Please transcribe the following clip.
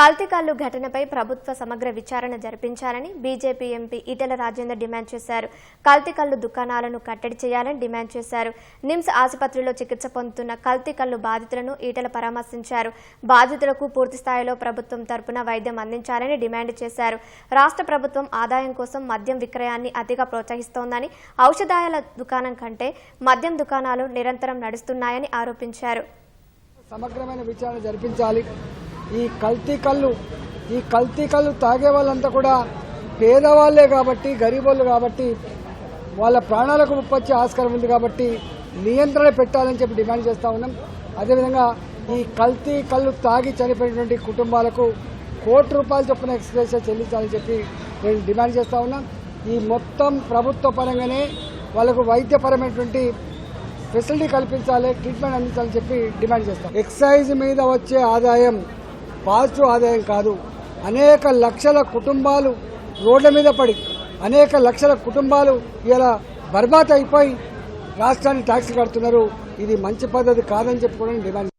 కల్తీకాళ్ళు ఘటనపై ప్రభుత్వ సమగ్ర విచారణ జరిపించాలని BJP MP Etela Rajender demand చేశారు. కల్తీకల్లు దుకాణాలను కట్టడి చేయాలని డిమాండ్ చేశారు. నిమ్స్ ఆసుపత్రిలో చికిత్స పొందుతున్న కల్తీకల్లు బాధితులను ఈటెల పరామర్శించారు. బాధితులకు పూర్తి స్థాయిలో ప్రభుత్వం తరపున వైద్యం అందించాలని డిమాండ్ చేశారు. రాష్ట్ర ప్రభుత్వం ఆదాయం కోసం మద్యం విక్రయాన్ని అతిగా ప్రోత్సహిస్తోందని ఔషధాయాల దుకాణం కంటే మద్యం దుకాణాలు నిరంతరం నడుస్తున్నాయని ఆరోపించారు. సమగ్రమైన విచారణ జరిపించాలి. ఈ కల్తీ కళ్ళు ఈ కల్తీ కళ్ళు తాగే వాళ్ళంతా కూడా పేదవాళ్ళే కాబట్టి గరీబోళ్ళు కాబట్టి వాళ్ళ ప్రాణాలకు ముప్పొచ్చే ఆస్కారం ఉంది కాబట్టి నియంత్రణ పెట్టాలని చెప్పి డిమాండ్ చేస్తా ఉన్నాం. అదేవిధంగా ఈ కల్తీ కళ్ళు తాగి చనిపోయినటువంటి కుటుంబాలకు కోటి రూపాయలు చొప్పున ఎక్స్ప్రెస్ చెల్లించాలని చెప్పి నేను డిమాండ్ చేస్తా ఉన్నాం. ఈ మొత్తం ప్రభుత్వ పరంగానే వాళ్ళకు వైద్యపరమైనటువంటి ఫెసిలిటీ కల్పించాలి ట్రీట్మెంట్ అందించాలని చెప్పి డిమాండ్ చేస్తాం. ఎక్సైజ్ మీద వచ్చే ఆదాయం పాజిటివ్ ఆదాయం కాదు. అనేక లక్షల కుటుంబాలు రోడ్ల మీద పడి అనేక లక్షల కుటుంబాలు ఇలా బర్బాత్ అయిపోయి రాష్ట్రానికి ట్యాక్స్ కడుతున్నారు. ఇది మంచి పద్ధతి కాదని చెప్పి డిమాండ్